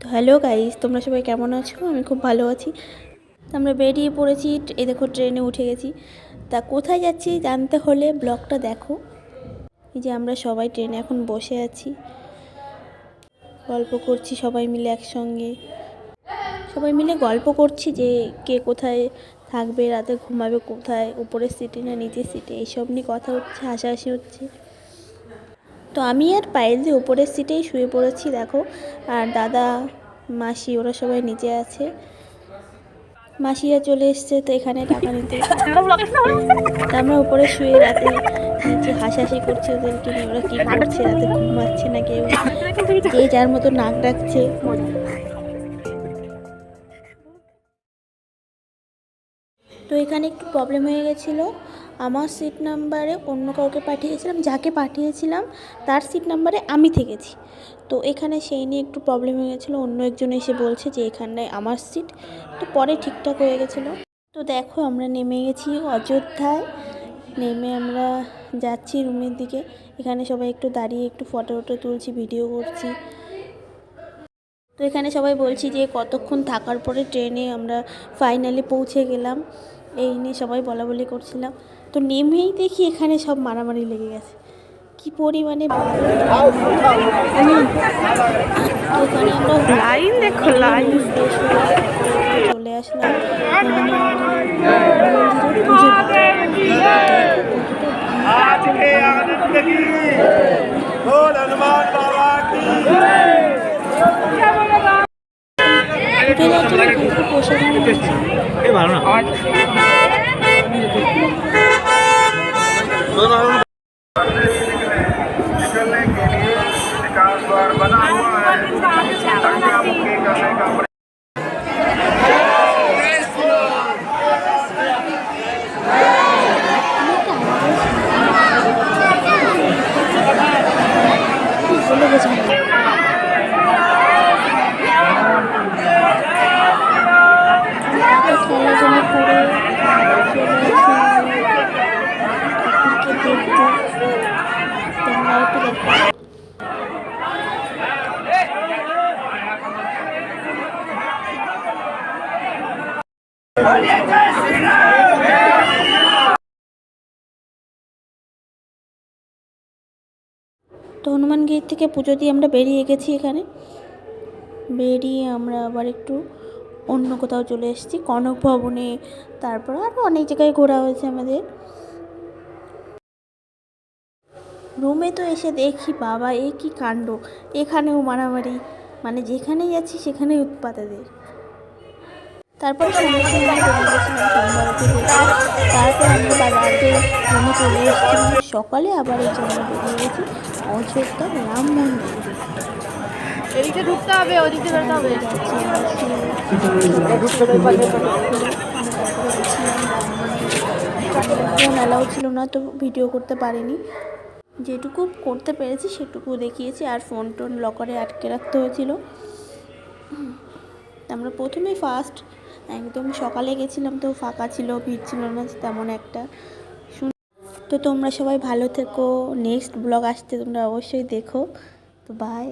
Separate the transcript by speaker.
Speaker 1: তো hello guys, তোমরা সবাই কেমন আছো? আমি খুব ভালো আছি। আমরা বেরিয়ে পড়েছি এ দেখো, ট্রেনে উঠে গেছি। তা কোথায় যাচ্ছি জানতে হলে ব্লগটা দেখো। এই যে আমরা সবাই ট্রেনে এখন বসে আছি। গল্প করছি সবাই মিলে একসঙ্গে। সবাই মিলে গল্প করছি যে কে কোথায় থাকবে, রাতে ঘুমাবে, কোথায়, উপরের সিটে না নিচের সিটে। এইসব নিয়ে কথা হচ্ছে, হাসাহাসি হচ্ছে। তো আমি আর পায়েল যে উপরের সিটেই শুয়ে পড়েছি, দেখো। আর দাদা, মাসি, ওরা সবাই নিচে আছে। মাসিরা চলে এসছে, তো এখানে টাকা নিতে। আমরা উপরে শুয়ে রাতে নিচে হাসাহাসি করছি ওদেরকে নিয়ে, ওরা কী করছে? রাতে ঘুমাচ্ছে না কেউ। যে যার মতো নাক ডাকছে। তো এখানে একটু প্রবলেম হয়ে গেছিল। আমার সিট নাম্বারে অন্য কাউকে পাঠিয়েছিলাম, যাকে পাঠিয়েছিলাম, তার সিট নাম্বারে আমি থেকেছি। তো এখানে সেই নিয়ে একটু প্রবলেম হয়ে গেছিল, অন্য একজন এসে বলছে যে এখানটায় আমার সিট তো পরে ঠিকঠাক হয়ে গেছিল। তো দেখো আমরা নেমে গেছি অযোধ্যায়। নেমে আমরা যাচ্ছি রুমের দিকে। এখানে সবাই একটু দাঁড়িয়ে একটু ফটো টটো তুলছি ভিডিও করছি। তো এখানে সবাই বলছি যে কতক্ষণ থাকার পরে ট্রেনে আমরা ফাইনালি পৌঁছে গেলাম। এই নিয়ে সবাই বলা বলি করছিলাম। তো নেমেই দেখি এখানে সব মারামারি লেগে গেছে। কি পরিমাণে
Speaker 2: লাইন দেখো লাইন।
Speaker 1: চলে আসলাম। হনুমান
Speaker 3: হোটেলে না।
Speaker 1: তো হনুমান গেট থেকে পুজো দিয়ে আমরা বেরিয়ে গেছি এখানে। বেরিয়ে আমরা আবার একটু অন্য কোথাও চলে এসেছি, কনক ভবনে, তারপর আরও অনেক জায়গায় ঘোরা হয়েছে আমাদের। রুমে তো এসে দেখি, বাবা, এ কি কাণ্ড। এখানেও মারামারি মানে যেখানেই যাচ্ছি সেখানেই উৎপাত এদের তারপর সন্ধ্যে সময় গেছিলাম তারপর বাজারে রুমে চলে এসেছিলাম সকালে আবার এই জন্য বেরিয়ে গেছি। অযোধ্যা রাম মন্দির।
Speaker 2: এদিকে ঢুকতে হবে ওদিকে বেরোতে হবে।
Speaker 1: ফোন অ্যালাউ ছিল না তো ভিডিও করতে পারিনি। যেটুকু করতে পেরেছি সেটুকু দেখিয়েছি আর ফোন টোন লকারে আটকে রাখতে হয়েছিল। আমরা প্রথমে ফার্স্ট একদম সকালে গেছিলাম তো ফাঁকা ছিল, ভিড় ছিল না তেমন একটা। তো তোমরা সবাই ভালো থেকো নেক্সট ব্লগ আসতে তোমরা অবশ্যই দেখো। তো বাই